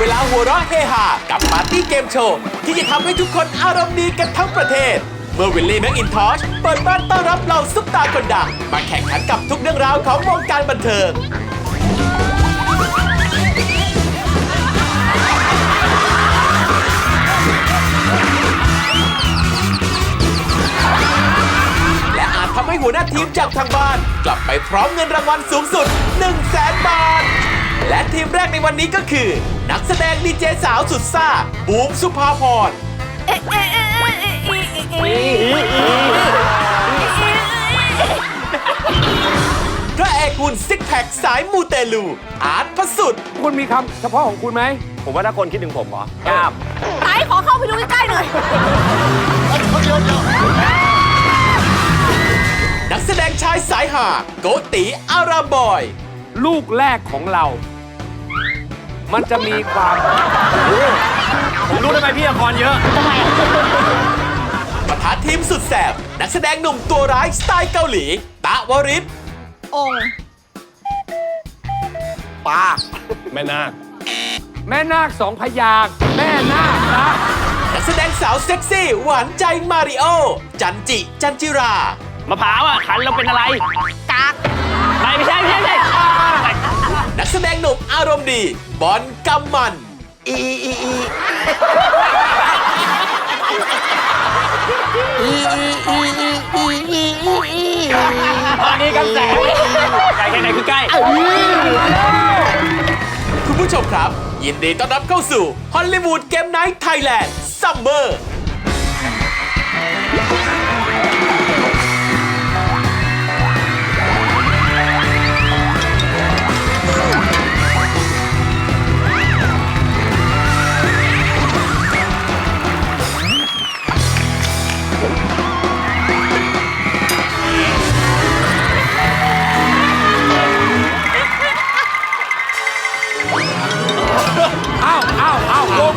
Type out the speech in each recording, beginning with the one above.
เวลาหัวเราะเฮฮากับปาร์ตี้เกมโชว์ ที่จะทำให้ทุกคนอารมณ์ดีกันทั้งประเทศ เมื่อวิลลี่แม็กอินทอชเปิดบ้านต้อนรับเหล่าซุปตาคนดัง มาแข่งขันกับทุกเรื่องราวของวงการบันเทิง และอาจทำให้หัวหน้าทีมจากทางบ้าน กลับไปพร้อมเงินรางวัลสูงสุด 1 0 0 0 0แสนบาท และทีมแรกในวันนี้ก็คือ นักแสดงดีเจสาวสุดซ่าบูมสุภาพรพระเอกหุ่นซิกแพคสายมูเตลู อาร์ตพระสุด คุณมีคำเฉพาะของคุณไหม ผมว่าถ้าคนคิดถึงผมเหรอกล้ามไหนขอเข้าไปดูใกล้ๆหน่อย นักแสดงชายสายหาโกติอาราบอย ลูกแรกของเรา มันจะมีความผมรู้ทำไมพี่ละครเยอะ ประธานทีมสุดแสบนักแสดงหนุ่มตัวร้ายสไตล์เกาหลี ตะวริศองค์ปลาแม่นาค แม่นาคสองพยางค์แม่นาคนะนักแสดงสาวเซ็กซี่ หวานใจมาริโอ จันจิ จันจิรา มะพร้าวอะขันเราเป็นอะไร กาก ไม่ไม่ใช่ไม่ใช่ไม่ใช่ นักแสดงหนุ่มอารมณ์ดี บอลกำมัน อีอีอีตอนนี้กันแสงไก่แค่ไหนคือใกล้ คุณผู้ชมครับ ยินดีต้อนรับเข้าสู่ฮอลลีวูดเกมไนท์ไทยแลนด์ซัมเมอร์ อ้าวอ้าวอ้าวลง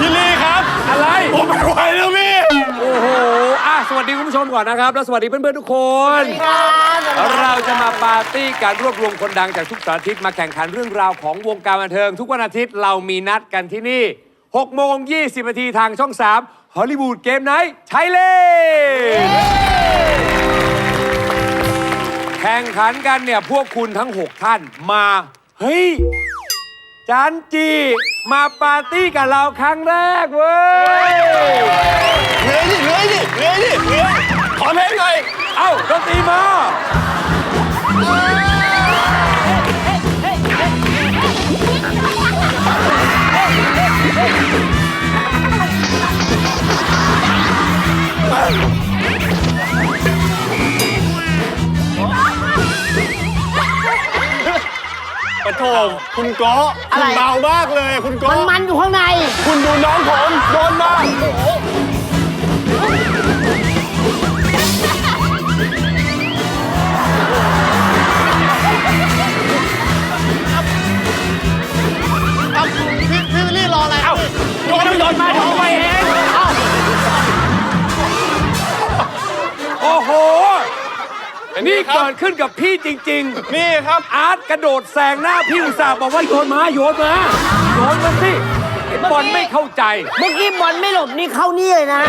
พี่ลี่ครับ อะไร ผมไม่ไหวแล้วพี่ โอ้โหอะสวัสดีคุณผู้ชมก่อนนะครับ แล้วสวัสดีเพื่อนๆทุกคน เราจะมาปาร์ตี้การรวบรวมคนดังจากทุกสารทิศมาแข่งขันเรื่องราวของวงการบันเทิง ทุกวันอาทิตย์เรามีนัดกันที่นี่6โมง20นาทีทางช่อง 3ฮอลลีวูดเกมไนท์ไทยแลนด์แข่งขันกันเนี่ยพวกคุณทั้ง 6 ท่านมา เฮ้ย จันจีมาปาร์ตี้กับเราครั้งแรกเว้ย ปะโถคุณโก้คุณเบามากเลย คุณโก้มันมันอยู่ข้างใน คุณดูน้องผมโดนมา นี่เกิดขึ้นกับพี่จริงนี่ครับๆอาร์ตกระโดดแซงหน้าพี่อุตส่าห์บอกว่าโยนมาโยนมาโยนมาสิไอ้บอลไม่เข้าใจ เมื่อกี้บอลไม่หลบนี่เข้านี่เลยนะ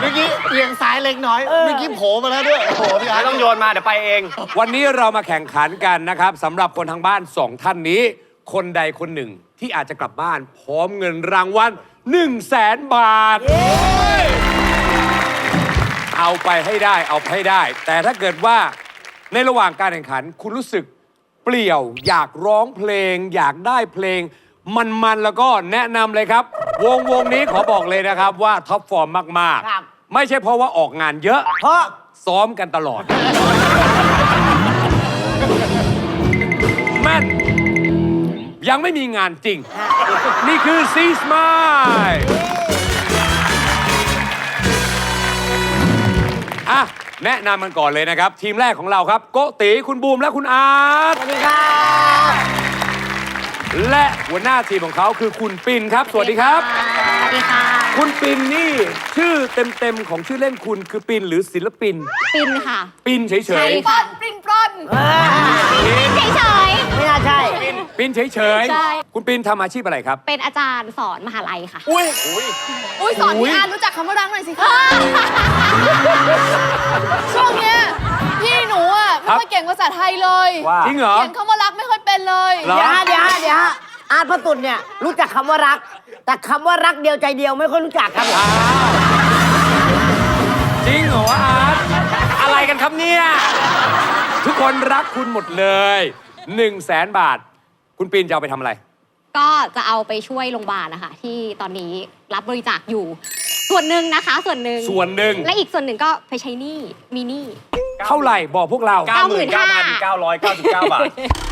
เมื่อกี้เอียงซ้ายเล็กน้อย เมื่อกี้โผล่มาแล้วด้วยโอ้โหพี่อาร์ตไม่ต้องโยนมาเดี๋ยวไปเอง วันนี้เรามาแข่งขันกันนะครับสำหรับคนทางบ้านสองท่านนี้ คนใดคนหนึ่งที่อาจจะกลับบ้าน พร้อมเงินรางวัล1 0 0 0 0แสนบาท เอาไปให้ได้เอาไปให้ได้ แต่ถ้าเกิดว่าในระหว่างการแข่งขัน คุณรู้สึกเปลี่ยว อยากร้องเพลง อยากได้เพลง มันๆแล้วก็แนะนำเลยครับ วงวงนี้ขอบอกเลยนะครับว่าท็อปฟอร์มมากครับ ๆ ไม่ใช่เพราะว่าออกงานเยอะ เพราะซ้อมกันตลอด แม่น ยังไม่มีงานจริง นี่คือซีสมาย อะแนะนำมันก่อนเลยนะครับ ทีมแรกของเราครับ โกติคุณบูมและคุณอาร์ตสวัสดีครับ และหัวหน้าทีมของเขาคือคุณปินครับ สวัสดีครับ สวัสดีค่ะ คุณปินนี่ชื่อเต็มๆของชื่อเล่นคุณคือปินหรือศิลปิน ปินค่ะ ปินเฉยใช่ๆค่ะปรินปรอนเฉย ไม่น่าใช่ๆปินเฉยใช่ ๆ คุณปินทำอาชีพอะไรครับเป็นอาจารย์สอนมหาลัยค่ะ อุ้ยอุ้ยสอนพี่อาร์ตรู้จักคำว่ารักหน่อยสิคะช่วงเนี้ยพี่หนูอะไม่ค่อยเก่งภาษาไทยเลยว่า จริงเหรอ เขียนคำว่ารักไม่ค่อย เป็นเลยเหรอ เดี๋ยวฮะเดี๋ยวฮะเดี๋ยวฮะอาร์ตพระตุลเนี่ยรู้จักคำว่ารัก แต่คำว่ารักเดียวใจเดียวไม่ค่อยรู้จักครับผมจริงเหรอวะอาร์ตอะไรกันครับเนี่ย ทุกคนรักคุณหมดเลย1นึ่งแสนบาท คุณปินจะเอาไปทำอะไร ก็จะเอาไปช่วยโรงพยาบาลนะคะที่ตอนนี้รับบริจาคอยู่ ส่วนหนึ่งนะคะ ส่วนหนึ่งส่วนหนึ่ง และอีกส่วนหนึ่งก็ไปใช้หนี้มีหนี้ เท่าไหร่บอกพวกเรา 99,999 บาท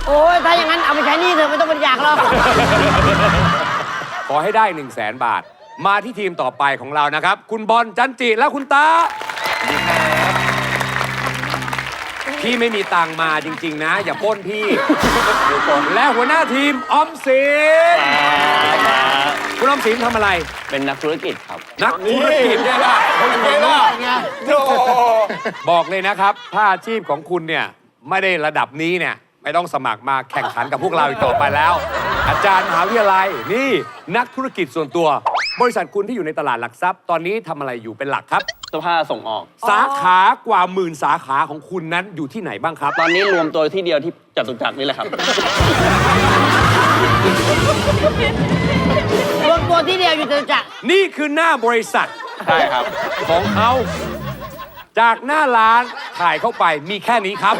โอ้ยถ้าอย่างนั้นเอาไปใช้หนี่เถอะไม่ต้องบริจาคหรอกขอให้ได้1นึ่งแสนบาท มาที่ทีมต่อไปของเรานะครับ คุณบอลจันจิและคุณตาพี่ไม่มีตังค์มาจริง ๆ นะ อย่าปล้นพี่ และหัวหน้าทีมออมสิน คุณออมสินทำอะไร เป็นนักธุรกิจครับ นักธุรกิจเนี่ยนะไงล่ะโธ่บอกเลยนะครับ ถ้าอาชีพของคุณเนี่ย ไม่ได้ระดับนี้เนี่ย ไม่ต้องสมัครมาแข่งขันกับพวกเราอีกต่อไปแล้ว อาจารย์มหาวิทยาลัยนี่นักธุรกิจส่วนตัว บริษัทคุณที่อยู่ในตลาดหลักทรัพย์ ตอนนี้ทำอะไรอยู่เป็นหลักครับ เสื้อผ้าส่งออก สาขากว่าหมื่นสาขาของคุณนั้นอยู่ที่ไหนบ้างครับ ตอนนี้รวมตัวที่เดียวที่จตุจักรนี่แหละครับรวม ตัวที่เดียวอยู่จตุจักรนี่คือหน้าบริษัทใช่ครับ ของเขาจากหน้าร้านถ่ายเข้าไปมีแค่นี้ครับ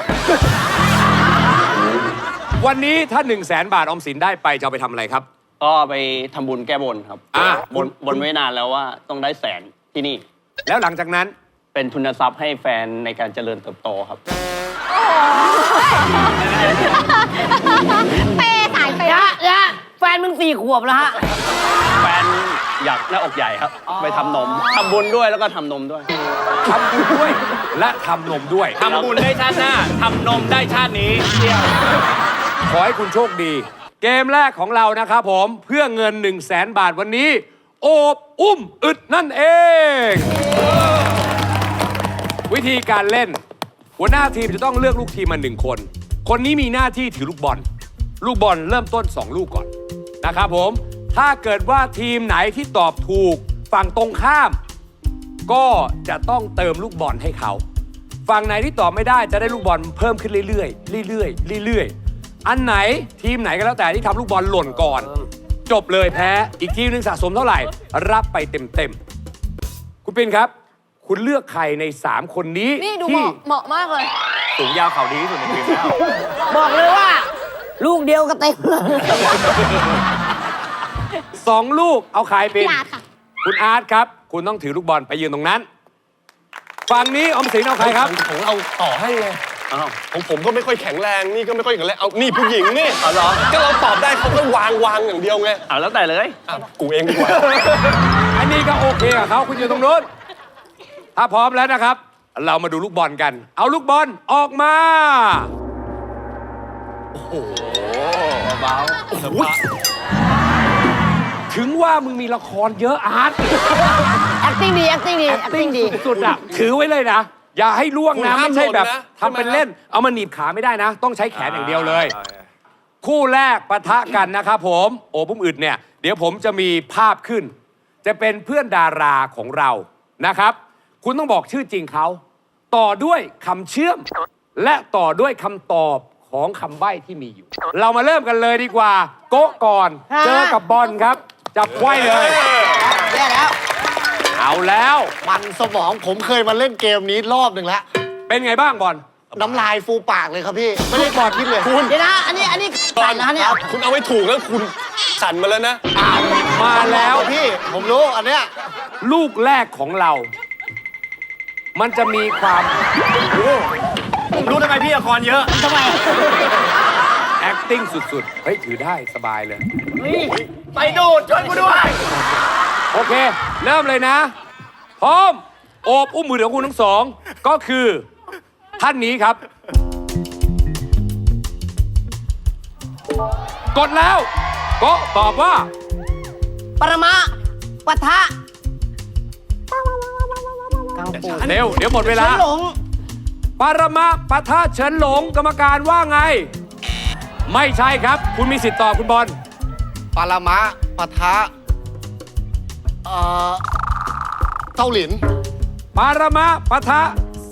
วันนี้ถ้า1 0 0 0 0แสนบาทออมสินได้ไปจะเอาไปทำอะไรครับ ก็ไปทำบุญแก้บนครับอะ บนบนไว้นานแล้วว่าต้องได้แสนที่นี่ แล้วหลังจากนั้นเป็นทุนทรัพย์ให้แฟนในการเจริญเติบโตครับ เป้สายเป้ยะยะแฟนมึงสี่ขวบแล้วฮะแฟน อยากหน้าอกใหญ่ครับ ไปทำนมทำบุญด้วยแล้วก็ทำนมด้วย ทำบุญด้วย และทำนมด้วย ทำบุญได้ชาติหน้า ทำนมได้ชาตินี้ขอให้คุณโชคดี เกมแรกของเรานะครับผมเพื่อเงิน 1 0 0 0 0แสนบาทวันนี้ โอบอุ้มอึดนั่นเอง วิธีการเล่น หัวหน้าทีมจะต้องเลือกลูกทีมมาหนึ่งคน คนนี้มีหน้าที่ถือลูกบอล ลูกบอลเริ่มต้น 2 ลูกก่อนนะครับผม ถ้าเกิดว่าทีมไหนที่ตอบถูก ฝั่งตรงข้าม ก็จะต้องเติมลูกบอลให้เขา ฝั่งไหนที่ตอบไม่ได้จะได้ลูกบอลเพิ่มขึ้นเรื่อยๆเรื่อยๆเรื่อยๆ อันไหนทีมไหนก็แล้วแต่ที่ทำลูกบอลหล่นก่อน จบเลยแพ้ อีกทีมหนึงสะสมเท่าไหร่ รับไปเต็มๆ คุณปินครับ คุณเลือกใครใน 3 คนนี้นี่ดูเหที่มาะเหมาะมากเลย สูงยาวเข่าดีที่สุดในทีมแล้วบอกเลยว่า ลูกเดียวก็เต็มเลย สองลูกเอาใครเป็นพี่อาร์ตค่ะ คุณอาร์ตครับ คุณต้องถือลูกบอลไปยืนตรงนั้น ฝั่งนี้ออมสินเอาใครครับของเราต่อให้ไงอ้าวของผมก็ไม่ค่อยแข็งแรงนี่ก็ไม่ค่อยแข็งแรงเอานี่ผู้หญิงนี่เอาเหรอก็เราตอบได้เขาก็วางวางอย่างเดียวไงเอาแล้วแต่เลยอะกูเองดีกว่า อันนี้ก็โอเคกับเขาคุณอยู่ตรงนู้น ถ้าพร้อมแล้วนะครับ เรามาดูลูกบอลกัน เอาลูกบอลออกมาเบา ถึงว่ามึงมีละครเยอะอาร์ต acting ดี acting ดี acting ดี สุดๆอะถือไว้เลยนะ อย่าให้ล่วงคุณนะห้ามไม่ใช่แบบหล่นนะทำเป็นใช่ไหมเล่น เอามาหนีบขาไม่ได้นะ ต้องใช้แขนอย่างเดียวเลย คู่แรกปะทะกันนะครับผม โอ้ปุ้มอึดเนี่ย เดี๋ยวผมจะมีภาพขึ้น จะเป็นเพื่อนดาราของเรานะครับ คุณต้องบอกชื่อจริงเขา ต่อด้วยคำเชื่อม และต่อด้วยคำตอบของคำใบ้ที่มีอยู่ เรามาเริ่มกันเลยดีกว่า โกะก่อน ฮะ เจอกับบอลครับ จับไขว้เลย แย่แล้ว เอาแล้ว มันสมองผมเคยมาเล่นเกมนี้รอบหนึ่งแล้ว เป็นไงบ้างบอล น้ำลายฟูปากเลยครับพี่ ไม่ได้บอดคิดเลยคุณเดี๋ยวนะ อันนี้ อันนี้สั่นนะฮะเนี่ยคุณเอาไว้ถูกแล้วคุณสั่นมาแล้วนะ มาแล้ว พี่ ผมรู้อันเนี้ย ลูกแรกของเรา มันจะมีความ ผมรู้ทำไมพี่ละครเยอะ ทำไม acting สุด ๆ เฮ้ย ถือได้สบายเลย ไปดูดช่วยกูด้วย โอเค เริ่มเลยนะ พร้อม โอบอุ้มมือของคุณทั้งสอง ก็คือ ท่านนี้ครับ กดแล้ว ก็ตอบว่า ปรมะปะทะกังปูเร็ว เดี๋ยวหมดเวลา ฉันหลงปารมะปะทะเฉินหลงกรรมการว่าไง ไม่ใช่ครับ คุณมีสิทธิ์ตอบคุณบอลปารามะปะทะเอ่อเต้าหลิน ปารามะปะทะ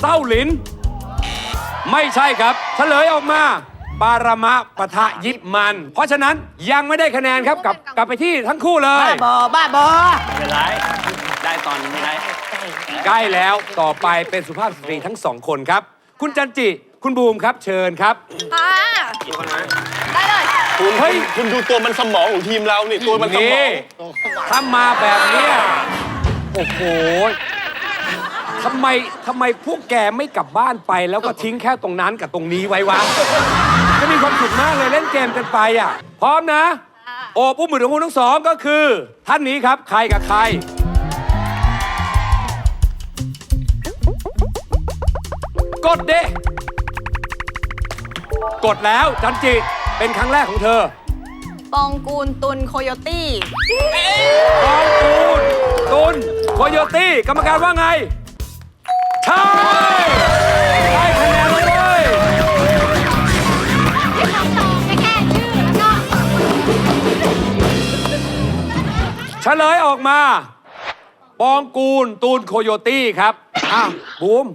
เต้าหลิน ไม่ใช่ครับเฉลยออกมา ปารามะปะทะยิปมัน เพราะฉะนั้นยังไม่ได้คะแนนครับกลับกลับไปที่ทั้งคู่เลย บ้าบอบ้าบอเป็นไรได้ตอนนี้ได้ ใกล้แล้วต่อไปเป็นสุภาพสตรีทั้งสองคนครับ คุณจันจิ คุณบูมครับเชิญครับ ค่ะได้เลย คุณเฮ้ย คุณดูตัวมันสมองของทีมเรานี่ตัวมันสมอนี่งถ้ามาแบบเนี้ยโอ้โหทำไมทำไมพวกแกไม่กลับบ้านไปแล้วก็ทิ้งแค่ตรงนั้นกับตรงนี้ไว้วะจะมีความสุขมากเลยเล่นเกมกันไปอะ พร้อมนะ โอบอุ้มมือของคุณทั้งสองก็คือ ท่านนี้ครับใครกับใคร กดเด กดแล้วจันจิเป็นครั้งแรกของเธอปองกูลตุนโคโยตี้กองตูนตุนโคโยตี้กรรมการว่าไง ใช่ได้คะแนนเลยเว้ยคำตอบแค่ชื่อแล้วก็เฉลยออกมาปองกูลตูนโคโยตี้ครับ อ้าวบูม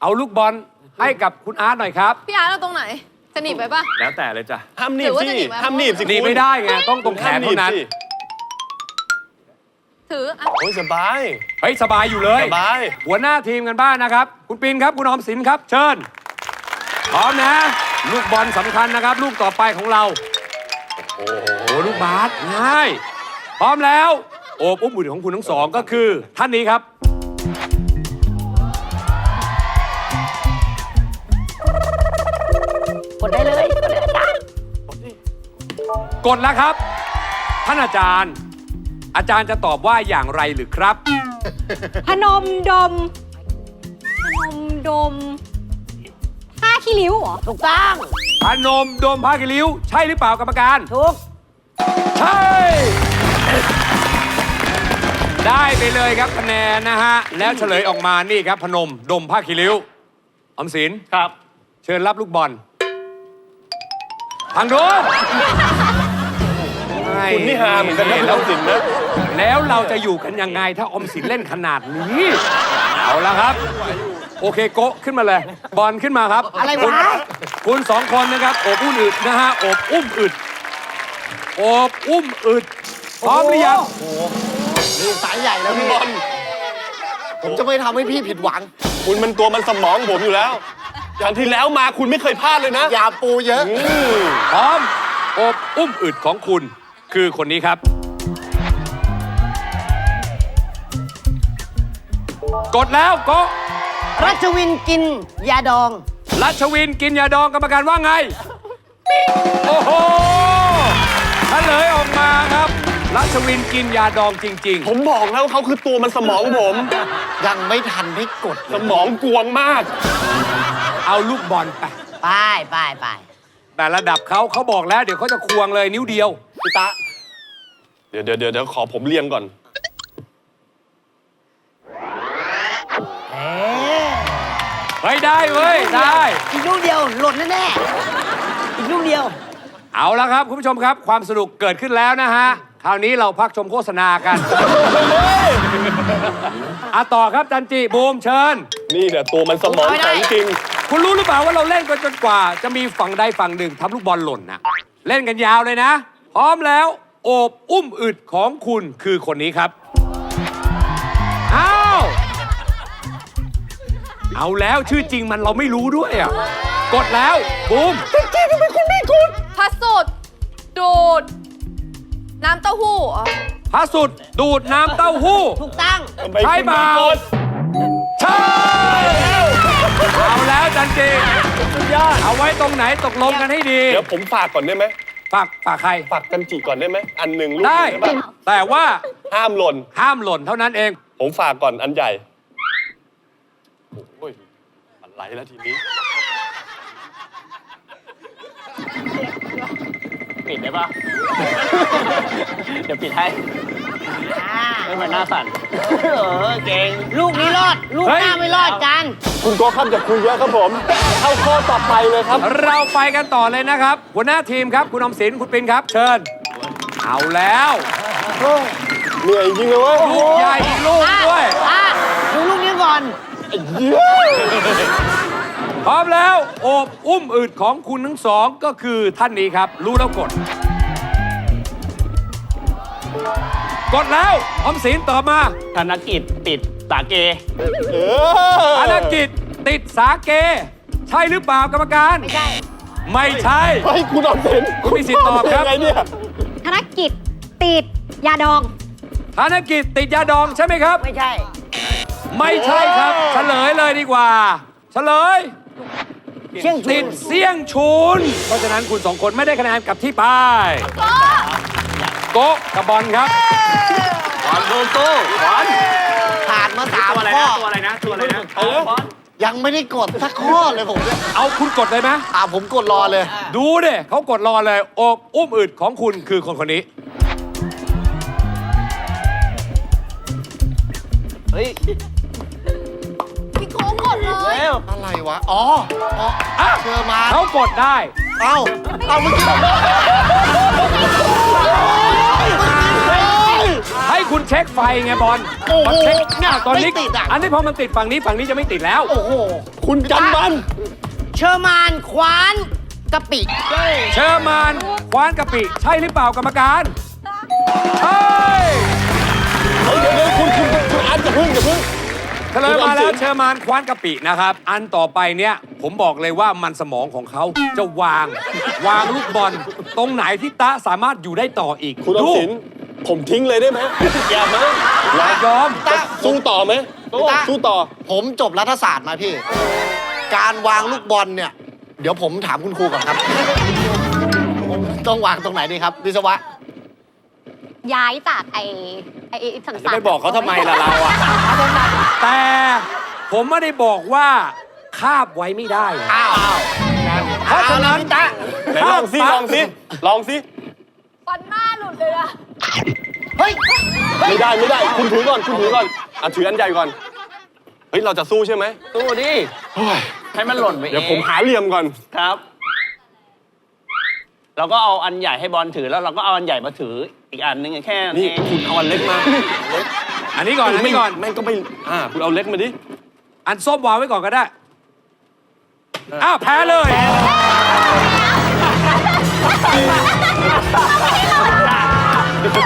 เอาลูกบอล ให้กับคุณอาร์ตหน่อยครับ พี่อาร์ตเอาตรงไหนสนิทไปปะ แล้วแต่เลยจ้ะห้ามหนีหรืบอว่าสิจะหนีบไหม ห้ามหนีบสิหนีคุณไม่ได้ไงต้องตรงแขนเท่านั้น ห้มหบสิถืออะโอ้ยสบาย เฮ้ย สบายอยู่เลย สบาย หัวหน้าทีมกันบ้างนะครับ คุณปินครับ คุณออมสินครับ เชิญ พร้อมนะ ลูกบอลสำคัญนะครับ ลูกต่อไปของเรา โอ้โห ลูกบาสง่าย พร้อมแล้ว โอบอุ้มบุญของคุณทั้งสองก็คือ ท่านนี้ครับ กดแล้วครับ ท่านอาจารย์ อาจารย์จะตอบว่าอย่างไรหรือครับ พนมดม พนมดมผ้าขี้ริ้วเหรอ ถูกต้อง พนมโดมภาคิริ้ว ใช่หรือเปล่ากรรมการ ถูก ใช่ ได้ไปเลยครับคะแนนนะฮะ แล้วเฉลยออกมานี่ครับ พนมดมผ้าคีริ้วออมสินครับ เชิญรับลูกบอลทางโน้น คุณนี่ฮาเหมือนกันนะคุณแล้ต้วองสินนะแล้วเราจะอยู่กันยังไงถ้าออมสินเล่นขนาดนี้ เอาละครับ โอเคโกะขึ้นมาเลย บอลขึ้นมาครับอะไรคุณวะคุณสองคนนะครับโอบอุ้มอึดนะฮะโอบอุ้มอึดโอบอุ้มอึดพร้อมหรือยังนี่สายใหญ่แล้วพี่บอลผมจะไม่ทำให้พี่ผิดหวัง คุณมันตัวมันสมองผมอยู่แล้ว อย่างที่แล้วมาคุณไม่เคยพลาดเลยนะอย่าปูเยอะ อืม พร้อมโอบอุ้มอึดของคุณ คือคนนี้ครับ กดแล้วก็รัชวินกินยาดอง รัชวินกินยาดองกรรมการว่าไง โอ้โหเฉลยออกมาครับ รัชวินกินยาดองจริง ผมบอกแล้วเขาคือตัวมันสมองผม ยังไม่ทันได้กดสมองกวงมาก ๆ เอาลูกบอลไป ไปไปไปแต่ระดับเขาเขาบอกแล้ว เดี๋ยวเขาจะควงเลยนิ้วเดียว พี่ตะเดี๋ยวเดี๋ยวเดี๋ยวเดี๋ยวขอผมเรียงก่อน เฮ้ยได้เว้ยได้ อีกลูกเดียวหล่นแน่ๆอีกลูกเดียว เอาละครับ คุณผู้ชมครับ ความสนุกเกิดขึ้นแล้วนะฮะ คราวนี้เราพักชมโฆษณากันอะต่อครับจันจิบูมเชิญ นี่เนี่ยตัวมันสมองของจริง คุณรู้หรือเปล่าว่าเราเล่นกันจนกว่า จะมีฝั่งใดฝั่งหนึ่งทำลูกบอลหล่นนะเล่นกันยาวเลยนะ พร้อมแล้ว โอบอุ้มอึดของคุณคือคนนี้ครับ อ้าว เอาแล้วชื่อจริงมันเราไม่รู้ด้วยอะ กดแล้วบูมพระสุดดูด น้ำเต้าหู้เหรอพระสุดดูดน้ำเต้าหู้ ถูกต้องใช่เปล่าใช่เอาแล้วจันจิสุดยอดเอาไว้ตรงไหนตกลงกันให้ดี เดี๋ยวผมฝากก่อนได้ไหม ฝากฝากใคร ฝากกันจีก่อนได้ไหม อันหนึ่งลูกได้ปะแต่ว่าห้ามหล่น ห้ามหล่นเท่านั้นเอง ผมฝากก่อนอันใหญ่ โอ้ยอะไรแล้วทีนี้ ปิดได้ปะ เดี๋ยวปิดให้ไม่เหมือนหน้าสั่น เออเก่ง ลูกนี้รอด ลูกเฮ้ย หน้าไม่รอดจาน คุณโก้ครับอย่าคุยเยอะครับผม เข้าข้อต่อไปเลยครับ เราไปกันต่อเลยนะครับ หัวหน้าทีมครับ คุณอมสินคุณปินครับ เชิญ เอาแล้วเหนื่อยจริงเลยเว้ยลูกใหญ่อีกลูกด้วยอะดูลูกนี้ก่อน พร้อมแล้ว โอบอุ้มอึดของคุณทั้งสองก็คือท่านนี้ครับ รู้แล้วกด กดแล้วอมสินตอบมา ธนกิจติด สาเกเออภารกิจติดสาเก ใช่หรือเปล่ากรรมการ ไม่ใช่ไม่ใช่ให้คุณออมสินคุณมีสิทธิ์ตอบครับ ยังไงเนี่ยธนกิจติดยาดองธนกิจติดยาดองใช่ไหมครับ ไม่ใช่ ไม่ใช่ครับ เฉลยเลยดีกว่า เฉลย เชี่ยงชุตินดเสี่ยงชุน เพราะฉะนั้นคุณสองคนไม่ได้คะแนนกลับที่ป้ายโกะกับบอลครับบอลโดนโต้บอลผ่าน มาสามตัวอะไรข้อนะตัวอะไรนะตัวอะไรนะบอลยังไม่ได้กดสักข้อเลยผมเนี่ยเอาคุณกดเลยไหมอ่าผมกดรอเลย ดูดิเขากดรอเลยโอบอุ้มอึดของคุณคือคนคนนี้ เฮ้ยพี่โค้งกดเลยเร็วอะไรวะ อ๋ออ๋ออะเชอร์มานเขากดได้ เอ้า เอาเมื่อกี้ให้ คุณเช็คไฟไงบอลโอ้โหบอลเช็คเนี่ยตอนนี้ ไม่ติดอะอันนี้พอมันติดฝั่งนี้ฝั่งนี้จะไม่ติดแล้ว โอ้โห คุณจำมัน เชอร์มานควานกะปิเชอร์มานควานกะปิ ใช่หรือเปล่ากรรมการใช่เฮ้ยเดี๋ยวเดี๋ยวคุณคุณคุณอาร์ตอย่าพึ่งอย่าพึ่ง เฉลยมาแล้คุวณออมสินเชอร์มานควานกะปินะครับ อันต่อไปเนี่ยผมบอกเลยว่ามันสมองของเขาจะวาง วางลูกบอลตรงไหนที่ตะสามารถอยู่ได้ต่ออีกคุณออมดูสิน ผมทิ้งเลยได้ไหมอย่ามาอย่ายอมสู้ต่อไหมโอ้สู้ต่อ ผมจบรัฐศาสตร์มาพี่ การวางลูกบอลเนี่ย เดี๋ยวผมถามคุณครูก่อนครับผมต้องวางตรงไหนดีครับ วิศวะ ย้ายจากไอ้ไอ้ไอ้สันจะไปบอกเขาทำไมล่ะเราอะ แต่ผมไม่ได้บอกว่าคาบไว้ไม่ได้นะอ้าวเพราะฉะนั้นไหนลองสิลองสิลองสิฟันหน้าหลุดเลยอะ เฮ้ย ไม่ได้ไม่ได้ คุณถือก่อน คุณถือก่อนอะถืออันใหญ่ก่อน เฮ้ย เราจะสู้ใช่ไหมสู้ดิโอ้ยให้มันหล่นไปเองเดี๋ยวผมหาเหลี่ยมก่อน ครับ เราก็เอาอันใหญ่ให้บอลถือแล้วเราก็เอาอันใหญ่มาถืออีกอันนึงแค่นั้นนี่เองคุณเอาอันเล็กมาอันนี้ก่อนอันนี้ก่อน แม่งก็ไม่ อ่า คุณเอาเล็กมาดิ อันส้มวางไว้ก่อนก็ได้ อ้าวแพ้เลย เดี๋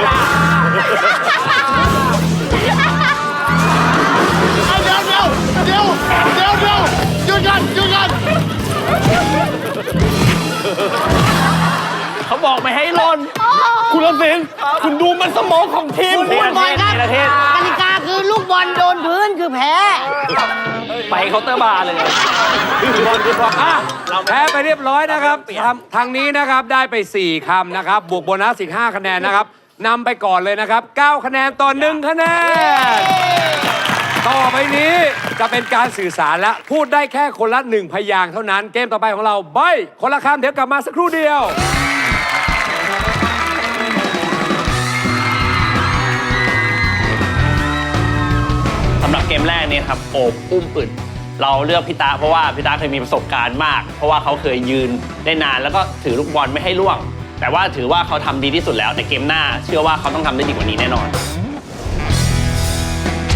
ยวเดี๋ยวเดี๋ยวเดี๋ยวเดี๋ยวหยุดกันหยุดกันเขาบอกไม่ให้หล่นคุณออมสินคุณดูมันสมองของทีมคุณบอลครับในประเทศกติกาคือลูกบอลโดนพื้นคือแพ้ ไปเคาน์เตอร์บาร์เลยอะแพ้ไปเรียบร้อยนะครับทางทางนี้นะครับได้ไป 4คำนะครับ บวกโบนัสอีก5คะแนนนะครับ นำไปก่อนเลยนะครับ 9 คะแนนต่อ1คะแนน ต่อไปนี้จะเป็นการสื่อสารและพูดได้แค่คนละหนึ่งพยางค์เท่านั้น เกมต่อไปของเราใบคนละคำเดี๋ยวกลับมาสักครู่เดียว สำหรับเกมแรกเนี่ยครับโอบอุ้มอึดเราเลือกพิตาเพราะว่าพิตาเคยมีประสบการณ์มาก เพราะว่าเขาเคยยืนได้นานแล้วก็ถือลูกบอลไม่ให้ล่วง แต่ว่าถือว่าเขาทำดีที่สุดแล้ว แต่เกมหน้า เชื่อว่าเขาต้องทำได้ดีกว่านี้แน่นอน